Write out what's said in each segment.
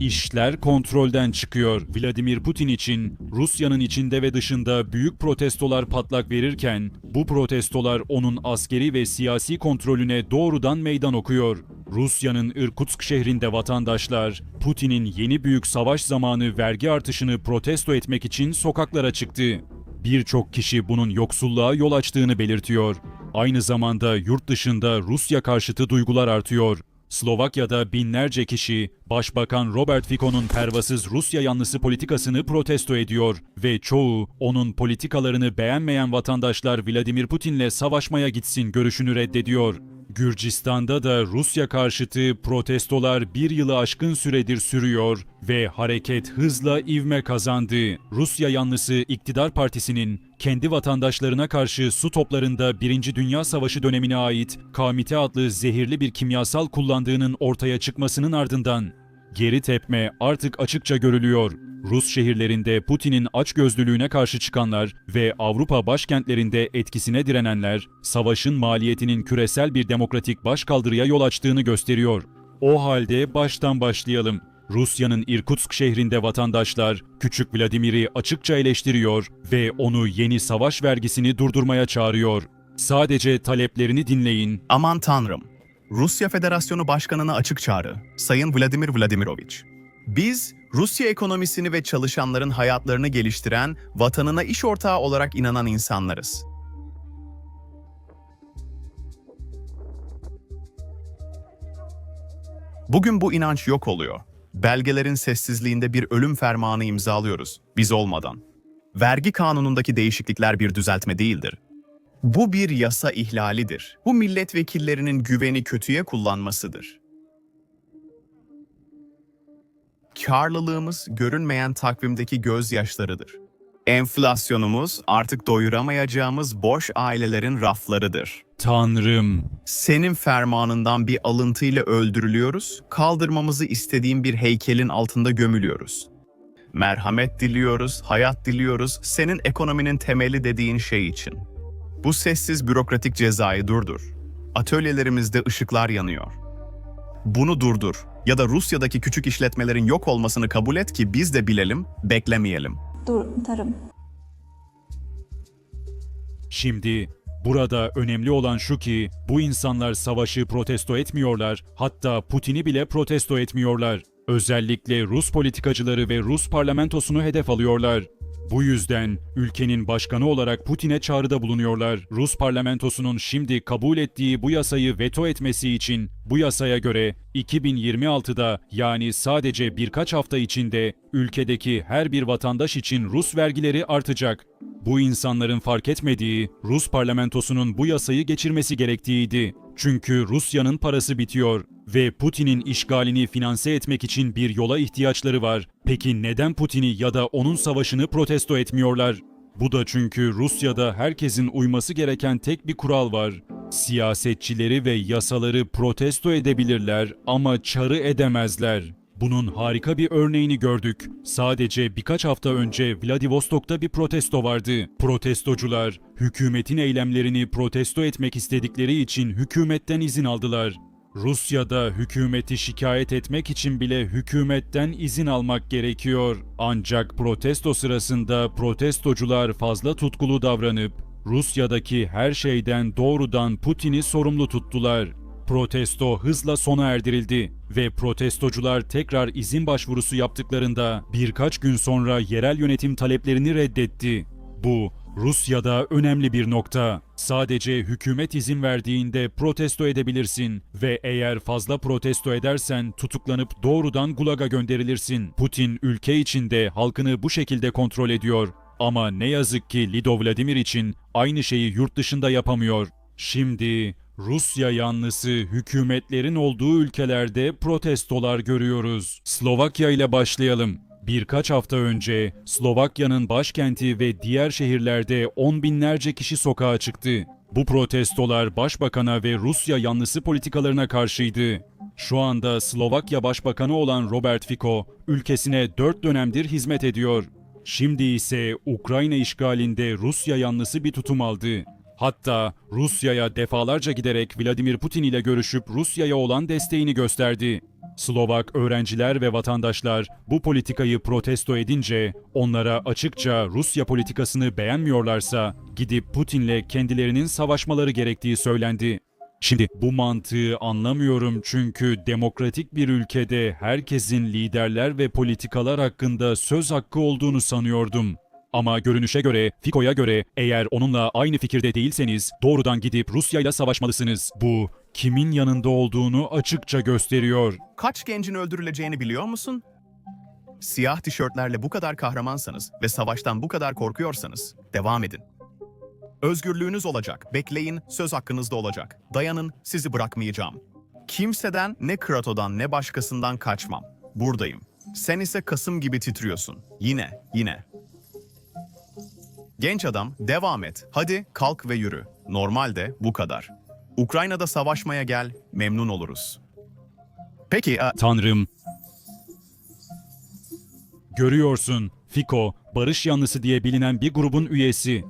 İşler kontrolden çıkıyor. Vladimir Putin için Rusya'nın içinde ve dışında büyük protestolar patlak verirken bu protestolar onun askeri ve siyasi kontrolüne doğrudan meydan okuyor. Rusya'nın Irkutsk şehrinde vatandaşlar Putin'in yeni büyük savaş zamanı vergi artışını protesto etmek için sokaklara çıktı. Birçok kişi bunun yoksulluğa yol açtığını belirtiyor. Aynı zamanda yurt dışında Rusya karşıtı duygular artıyor. Slovakya'da binlerce kişi Başbakan Robert Fico'nun pervasız Rusya yanlısı politikasını protesto ediyor ve çoğu onun politikalarını beğenmeyen vatandaşlar Vladimir Putin'le savaşmaya gitsin görüşünü reddediyor. Gürcistan'da da Rusya karşıtı protestolar bir yılı aşkın süredir sürüyor ve hareket hızla ivme kazandı. Rusya yanlısı iktidar partisinin kendi vatandaşlarına karşı su toplarında 1. Dünya Savaşı dönemine ait Kamite adlı zehirli bir kimyasal kullandığının ortaya çıkmasının ardından geri tepme artık açıkça görülüyor. Rus şehirlerinde Putin'in açgözlülüğüne karşı çıkanlar ve Avrupa başkentlerinde etkisine direnenler, savaşın maliyetinin küresel bir demokratik başkaldırıya yol açtığını gösteriyor. O halde baştan başlayalım. Rusya'nın Irkutsk şehrinde vatandaşlar Küçük Vladimir'i açıkça eleştiriyor ve onu yeni savaş vergisini durdurmaya çağırıyor. Sadece taleplerini dinleyin. Aman tanrım. Rusya Federasyonu Başkanı'na açık çağrı. Sayın Vladimir Vladimirovich. Biz Rusya ekonomisini ve çalışanların hayatlarını geliştiren, vatanına iş ortağı olarak inanan insanlarız. Bugün bu inanç yok oluyor. Belgelerin sessizliğinde bir ölüm fermanı imzalıyoruz, biz olmadan. Vergi kanunundaki değişiklikler bir düzeltme değildir. Bu bir yasa ihlalidir. Bu milletvekillerinin güveni kötüye kullanmasıdır. Karlılığımız görünmeyen takvimdeki gözyaşlarıdır. Enflasyonumuz artık doyuramayacağımız boş ailelerin raflarıdır. Tanrım, Senin fermanından bir alıntıyla öldürülüyoruz, kaldırmamızı istediğin bir heykelin altında gömülüyoruz. Merhamet diliyoruz, hayat diliyoruz, senin ekonominin temeli dediğin şey için. Bu sessiz bürokratik cezayı durdur. Atölyelerimizde ışıklar yanıyor. Bunu durdur ya da Rusya'daki küçük işletmelerin yok olmasını kabul et ki biz de bilelim, beklemeyelim. Dur, tarım. Şimdi burada önemli olan şu ki bu insanlar savaşı protesto etmiyorlar, hatta Putin'i bile protesto etmiyorlar. Özellikle Rus politikacıları ve Rus parlamentosunu hedef alıyorlar. Bu yüzden ülkenin başkanı olarak Putin'e çağrıda bulunuyorlar. Rus parlamentosunun şimdi kabul ettiği bu yasayı veto etmesi için bu yasaya göre 2026'da yani sadece birkaç hafta içinde ülkedeki her bir vatandaş için Rus vergileri artacak. Bu insanların fark etmediği Rus parlamentosunun bu yasayı geçirmesi gerektiğiydi. Çünkü Rusya'nın parası bitiyor ve Putin'in işgalini finanse etmek için bir yola ihtiyaçları var. Peki neden Putin'i ya da onun savaşını protesto etmiyorlar? Bu da çünkü Rusya'da herkesin uyması gereken tek bir kural var. Siyasetçileri ve yasaları protesto edebilirler ama çarı edemezler. Bunun harika bir örneğini gördük. Sadece birkaç hafta önce Vladivostok'ta bir protesto vardı. Protestocular hükümetin eylemlerini protesto etmek istedikleri için hükümetten izin aldılar. Rusya'da hükümeti şikayet etmek için bile hükümetten izin almak gerekiyor. Ancak protesto sırasında protestocular fazla tutkulu davranıp Rusya'daki her şeyden doğrudan Putin'i sorumlu tuttular. Protesto hızla sona erdirildi ve protestocular tekrar izin başvurusu yaptıklarında birkaç gün sonra yerel yönetim taleplerini reddetti. Bu Rusya'da önemli bir nokta. Sadece hükümet izin verdiğinde protesto edebilirsin ve eğer fazla protesto edersen tutuklanıp doğrudan gulaga gönderilirsin. Putin ülke içinde halkını bu şekilde kontrol ediyor. Ama ne yazık ki Lido Vladimir için aynı şeyi yurt dışında yapamıyor. Şimdi Rusya yanlısı hükümetlerin olduğu ülkelerde protestolar görüyoruz. Slovakya ile başlayalım. Birkaç hafta önce Slovakya'nın başkenti ve diğer şehirlerde on binlerce kişi sokağa çıktı. Bu protestolar başbakana ve Rusya yanlısı politikalarına karşıydı. Şu anda Slovakya Başbakanı olan Robert Fico ülkesine 4 dönemdir hizmet ediyor. Şimdi ise Ukrayna işgalinde Rusya yanlısı bir tutum aldı. Hatta Rusya'ya defalarca giderek Vladimir Putin ile görüşüp Rusya'ya olan desteğini gösterdi. Slovak öğrenciler ve vatandaşlar bu politikayı protesto edince onlara açıkça Rusya politikasını beğenmiyorlarsa gidip Putin'le kendilerinin savaşmaları gerektiği söylendi. Şimdi bu mantığı anlamıyorum çünkü demokratik bir ülkede herkesin liderler ve politikalar hakkında söz hakkı olduğunu sanıyordum. Ama görünüşe göre, Fiko'ya göre eğer onunla aynı fikirde değilseniz doğrudan gidip Rusya ile savaşmalısınız. Bu kimin yanında olduğunu açıkça gösteriyor. Kaç gencin öldürüleceğini biliyor musun? Siyah tişörtlerle bu kadar kahramansanız ve savaştan bu kadar korkuyorsanız devam edin. Özgürlüğünüz olacak. Bekleyin, söz hakkınız da olacak. Dayanın, sizi bırakmayacağım. Kimseden, ne Krato'dan ne başkasından kaçmam. Buradayım. Sen ise Kasım gibi titriyorsun. Yine, yine. Genç adam, devam et. Hadi kalk ve yürü. Normalde bu kadar. Ukrayna'da savaşmaya gel, memnun oluruz. Peki, a- Tanrım. Görüyorsun, Fiko, barış yanlısı diye bilinen bir grubun üyesi.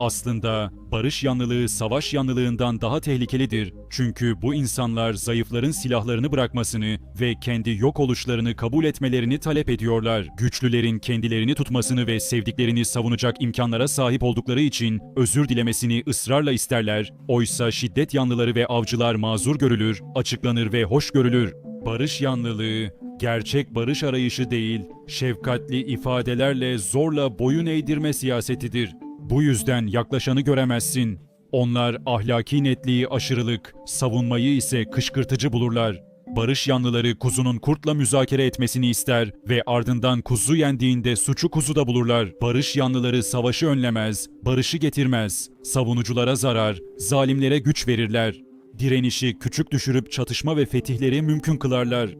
Aslında barış yanlılığı savaş yanlılığından daha tehlikelidir. Çünkü bu insanlar zayıfların silahlarını bırakmasını ve kendi yok oluşlarını kabul etmelerini talep ediyorlar. Güçlülerin kendilerini tutmasını ve sevdiklerini savunacak imkanlara sahip oldukları için özür dilemesini ısrarla isterler. Oysa şiddet yanlıları ve avcılar mazur görülür, açıklanır ve hoş görülür. Barış yanlılığı, gerçek barış arayışı değil, şefkatli ifadelerle zorla boyun eğdirme siyasetidir. Bu yüzden yaklaşanı göremezsin. Onlar ahlaki netliği aşırılık, savunmayı ise kışkırtıcı bulurlar. Barış yanlıları kuzunun kurtla müzakere etmesini ister ve ardından kuzu yendiğinde suçu kuzuda bulurlar. Barış yanlıları savaşı önlemez, barışı getirmez. Savunuculara zarar, zalimlere güç verirler. Direnişi küçük düşürüp çatışma ve fetihleri mümkün kılarlar.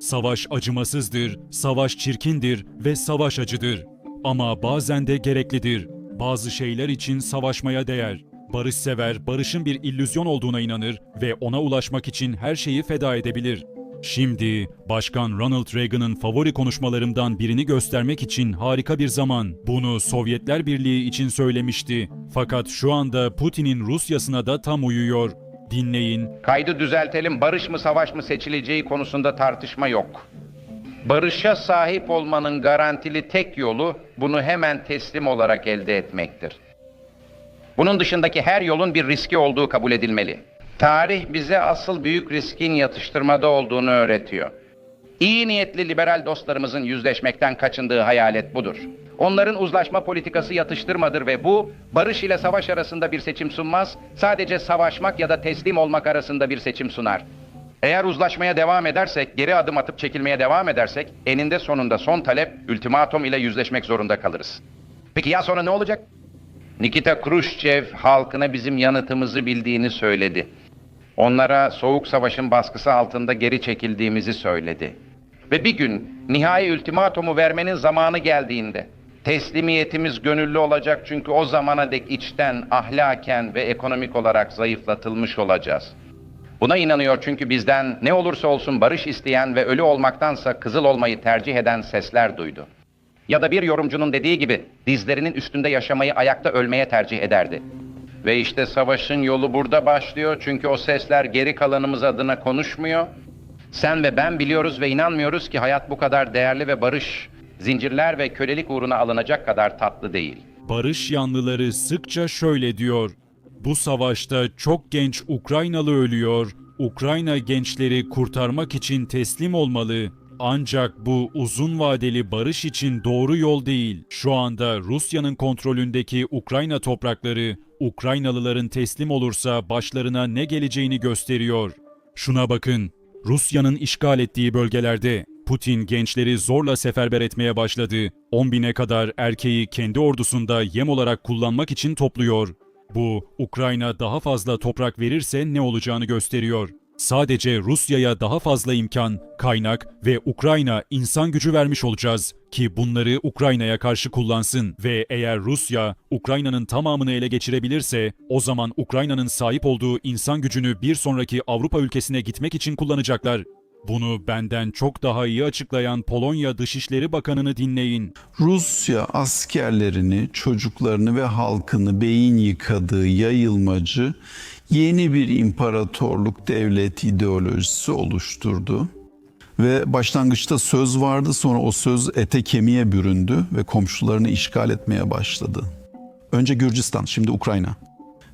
Savaş acımasızdır, savaş çirkindir ve savaş acıdır. Ama bazen de gereklidir. Bazı şeyler için savaşmaya değer. Barışsever, barışın bir illüzyon olduğuna inanır ve ona ulaşmak için her şeyi feda edebilir. Şimdi Başkan Ronald Reagan'ın favori konuşmalarımdan birini göstermek için harika bir zaman. Bunu Sovyetler Birliği için söylemişti. Fakat şu anda Putin'in Rusyasına da tam uyuyor. Dinleyin Kaydı düzeltelim, barış mı savaş mı seçileceği konusunda tartışma yok. Barışa sahip olmanın garantili tek yolu bunu hemen teslim olarak elde etmektir. Bunun dışındaki her yolun bir riski olduğu kabul edilmeli. Tarih bize asıl büyük riskin yatıştırmada olduğunu öğretiyor. İyi niyetli liberal dostlarımızın yüzleşmekten kaçındığı hayalet budur. Onların uzlaşma politikası yatıştırmadır ve bu barış ile savaş arasında bir seçim sunmaz, sadece savaşmak ya da teslim olmak arasında bir seçim sunar. Eğer uzlaşmaya devam edersek, geri adım atıp çekilmeye devam edersek, eninde sonunda son talep, ultimatom ile yüzleşmek zorunda kalırız. Peki ya sonra ne olacak? Nikita Khrushchev halkına bizim yanıtımızı bildiğini söyledi. Onlara soğuk savaşın baskısı altında geri çekildiğimizi söyledi. Ve bir gün nihai ultimatomu vermenin zamanı geldiğinde teslimiyetimiz gönüllü olacak çünkü o zamana dek içten, ahlaken ve ekonomik olarak zayıflatılmış olacağız. Buna inanıyor çünkü bizden ne olursa olsun barış isteyen ve ölü olmaktansa kızıl olmayı tercih eden sesler duydu. Ya da bir yorumcunun dediği gibi dizlerinin üstünde yaşamayı ayakta ölmeye tercih ederdi. Ve işte savaşın yolu burada başlıyor çünkü o sesler geri kalanımız adına konuşmuyor. Sen ve ben biliyoruz ve inanmıyoruz ki hayat bu kadar değerli ve barış, zincirler ve kölelik uğruna alınacak kadar tatlı değil. Barış yanlıları sıkça şöyle diyor. Bu savaşta çok genç Ukraynalı ölüyor. Ukrayna gençleri kurtarmak için teslim olmalı. Ancak bu uzun vadeli barış için doğru yol değil. Şu anda Rusya'nın kontrolündeki Ukrayna toprakları Ukraynalıların teslim olursa başlarına ne geleceğini gösteriyor. Şuna bakın. Rusya'nın işgal ettiği bölgelerde Putin gençleri zorla seferber etmeye başladı. 10 bine kadar erkeği kendi ordusunda yem olarak kullanmak için topluyor. Bu, Ukrayna daha fazla toprak verirse ne olacağını gösteriyor. Sadece Rusya'ya daha fazla imkan, kaynak ve Ukrayna insan gücü vermiş olacağız ki bunları Ukrayna'ya karşı kullansın ve eğer Rusya Ukrayna'nın tamamını ele geçirebilirse o zaman Ukrayna'nın sahip olduğu insan gücünü bir sonraki Avrupa ülkesine gitmek için kullanacaklar. Bunu benden çok daha iyi açıklayan Polonya Dışişleri Bakanı'nı dinleyin. Rusya askerlerini, çocuklarını ve halkını beyin yıkadığı yayılmacı yeni bir imparatorluk devlet ideolojisi oluşturdu. Ve başlangıçta söz vardı sonra o söz ete kemiğe büründü ve komşularını işgal etmeye başladı. Önce Gürcistan, şimdi Ukrayna.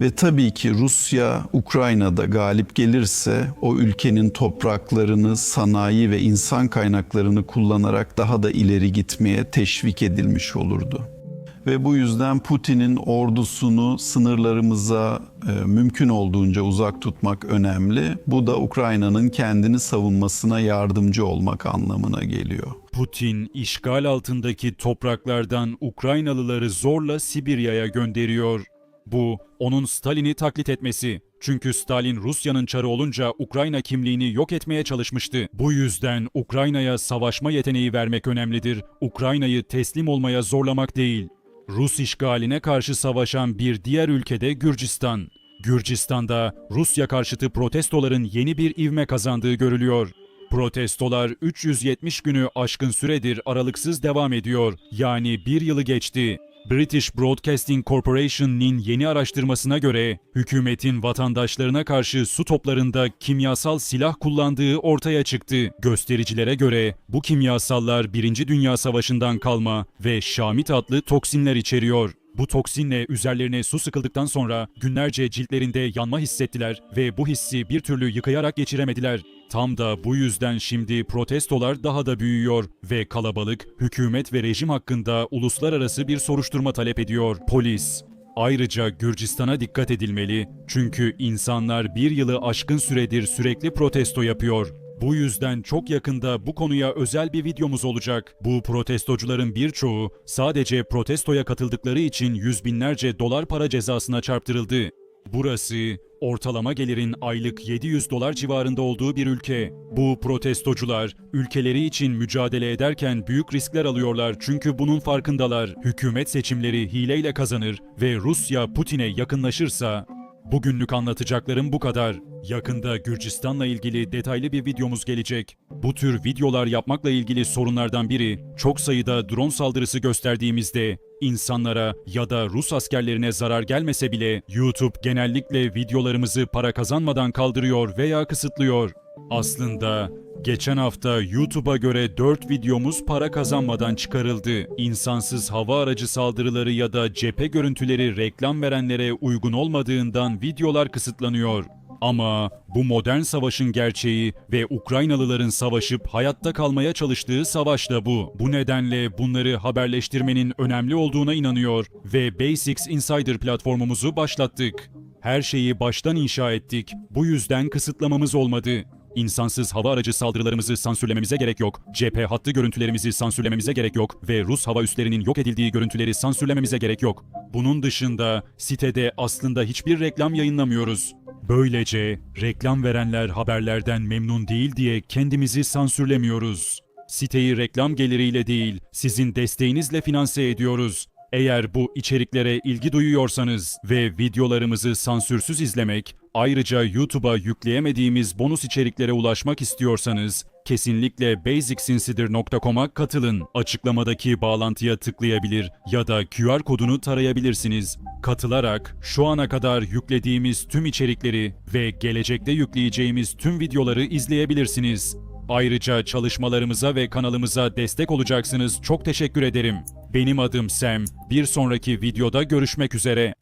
Ve tabii ki Rusya Ukrayna'da galip gelirse o ülkenin topraklarını, sanayi ve insan kaynaklarını kullanarak daha da ileri gitmeye teşvik edilmiş olurdu. Ve bu yüzden Putin'in ordusunu sınırlarımıza e, mümkün olduğunca uzak tutmak önemli. Bu da Ukrayna'nın kendini savunmasına yardımcı olmak anlamına geliyor. Putin işgal altındaki topraklardan Ukraynalıları zorla Sibirya'ya gönderiyor. Bu onun Stalin'i taklit etmesi. Çünkü Stalin Rusya'nın çarı olunca Ukrayna kimliğini yok etmeye çalışmıştı. Bu yüzden Ukrayna'ya savaşma yeteneği vermek önemlidir. Ukrayna'yı teslim olmaya zorlamak değil. Rus işgaline karşı savaşan bir diğer ülkede Gürcistan. Gürcistan'da Rusya karşıtı protestoların yeni bir ivme kazandığı görülüyor. Protestolar 370 günü aşkın süredir aralıksız devam ediyor. Yani bir yılı geçti. British Broadcasting Corporation'ın yeni araştırmasına göre hükümetin vatandaşlarına karşı su toplarında kimyasal silah kullandığı ortaya çıktı. Göstericilere göre bu kimyasallar 1. Dünya Savaşı'ndan kalma ve şamit adlı toksinler içeriyor. Bu toksinle üzerlerine su sıkıldıktan sonra günlerce ciltlerinde yanma hissettiler ve bu hissi bir türlü yıkayarak geçiremediler. Tam da bu yüzden şimdi protestolar daha da büyüyor ve kalabalık hükümet ve rejim hakkında uluslararası bir soruşturma talep ediyor. Polis, Ayrıca Gürcistan'a dikkat edilmeli çünkü insanlar bir yılı aşkın süredir sürekli protesto yapıyor. Bu yüzden çok yakında bu konuya özel bir videomuz olacak. Bu protestocuların birçoğu sadece protestoya katıldıkları için yüz binlerce dolar para cezasına çarptırıldı. Burası ortalama gelirin aylık 700 dolar civarında olduğu bir ülke. Bu protestocular ülkeleri için mücadele ederken büyük riskler alıyorlar çünkü bunun farkındalar. Hükümet seçimleri hileyle kazanır ve Rusya Putin'e yakınlaşırsa Bugünlük anlatacaklarım bu kadar. Yakında Gürcistan'la ilgili detaylı bir videomuz gelecek. Bu tür videolar yapmakla ilgili sorunlardan biri, çok sayıda drone saldırısı gösterdiğimizde insanlara ya da Rus askerlerine zarar gelmese bile YouTube genellikle videolarımızı para kazanmadan kaldırıyor veya kısıtlıyor. Aslında geçen hafta YouTube'a göre 4 videomuz para kazanmadan çıkarıldı. İnsansız hava aracı saldırıları ya da cephe görüntüleri reklam verenlere uygun olmadığından videolar kısıtlanıyor. Ama bu modern savaşın gerçeği ve Ukraynalıların savaşıp hayatta kalmaya çalıştığı savaş da bu. Bu nedenle bunları haberleştirmenin önemli olduğuna inanıyor ve Basics Insider platformumuzu başlattık. Her şeyi baştan inşa ettik. Bu yüzden kısıtlamamız olmadı. İnsansız hava aracı saldırılarımızı sansürlememize gerek yok. Cephe hattı görüntülerimizi sansürlememize gerek yok ve Rus hava üslerinin yok edildiği görüntüleri sansürlememize gerek yok. Bunun dışında sitede aslında hiçbir reklam yayınlamıyoruz. Böylece reklam verenler haberlerden memnun değil diye kendimizi sansürlemiyoruz. Siteyi reklam geliriyle değil, sizin desteğinizle finanse ediyoruz. Eğer bu içeriklere ilgi duyuyorsanız ve videolarımızı sansürsüz izlemek, ayrıca YouTube'a yükleyemediğimiz bonus içeriklere ulaşmak istiyorsanız, kesinlikle basicsinsider.com'a katılın. Açıklamadaki bağlantıya tıklayabilir ya da QR kodunu tarayabilirsiniz. Katılarak şu ana kadar yüklediğimiz tüm içerikleri ve gelecekte yükleyeceğimiz tüm videoları izleyebilirsiniz. Ayrıca çalışmalarımıza ve kanalımıza destek olacaksınız. Çok teşekkür ederim. Benim adım Sam. Bir sonraki videoda görüşmek üzere.